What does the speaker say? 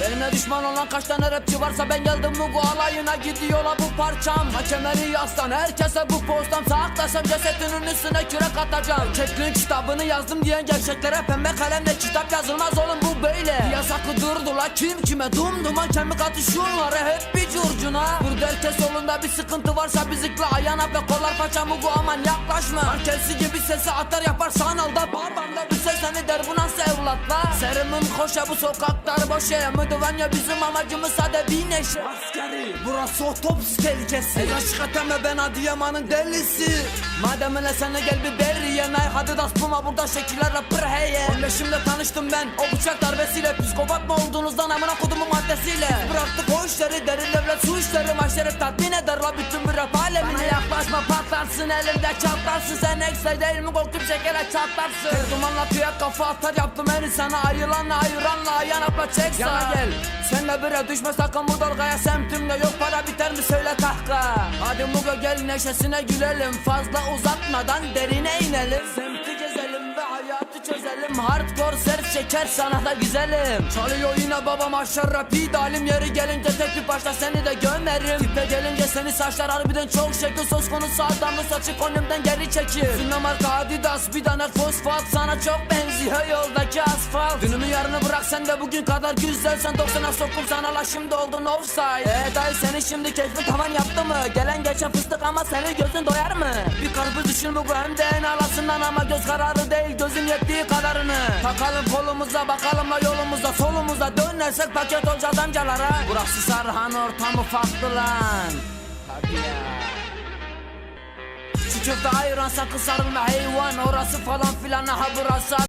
Benimle düşman olan kaç tane rapçi varsa ben geldim bu alayına gidiyorlar bu parçam. Hakemleri yaslan herkese bu postam. Sağaklaşam cesetinin üstüne kürek atacağım. Erkekliğin kitabını yazdım diyen gerçeklere Pembe kalemle kitap yazılmaz oğlum bu böyle. Yasaklı durdular kim kime dum duman kemik atışıyorlar hep bir curcuna. Burada herkes yolunda bir sıkıntı varsa bizikle Ayağına ve kollar paçamı bu aman yaklaşma. Mankelsi gibi sesi atar yapar sanalda Barbanda bir ses seni der bu nasıl evlatlar? Serimin koşa bu sokaklar boş ya Müdüvenya bizim amacımız sade bir neşe. Askeri burası otobüs tehlikesi Ey aşk eteme ben Adıyaman'ın delisi. Madem öyle de gel bir berriye Nay hadi das buma burada şekiller rapper heye 15'imde tanıştım ben. O bıçak darbesiyle Psikopat mı olduğunuzdan amına kodumun maddesiyle. Bıraktık o işleri derin devlet su işleri. Maşerif tatmin eder bütün bir rap alemini Bana yaklaşma patlarsın elimde çatlarsın. Sen ekstra değil mi? Korkup şekere çatlarsın. Tek dumanla kıyak kafa atar yaptım en sana. Ayılanla ayıranla ayağın atla çek Yana gel. Sen de bire düşme sakın bu dalgaya Semtimde yok para biter mi? Söyle kahkaha. Hadi Mugo gel neşesine gülelim. Fazla uzatmadan derine inelim. Semti gezelim ve hayatı çözelim. Hardcore şeker sana da güzelim. Çalıyor yine babam aşağı rap idealim Yeri gelince tek bir başta seni de gömerim. Tipe gelince seni saçlar harbiden çok şekil. Söz konusu adamlı saçı konumdan geri çekil. Sünne marka Adidas bir tane fosfat. Sana çok benziyor yoldaki asfalt. Dünümü yarını bırak sen de bugün kadar güzelsen 90'a sokup sana la şimdi oldun offside Eee dayı seni şimdi keşfi tavan yaptı mı? Gelen geçen fıstık ama senin gözün doyar mı? Bir karpuz düşün bu hem de en alasından Ama göz kararı değil gözün yettiği kadarını. Takalım kolumuza bakalım la yolumuza solumuza Dönersek paket olacağız amcalara. Burası Sarhan ortamı farklı lan. Hadi ya. Şu köfte ayıran sakın sarılma hayvan Orası falan filan. Ha burası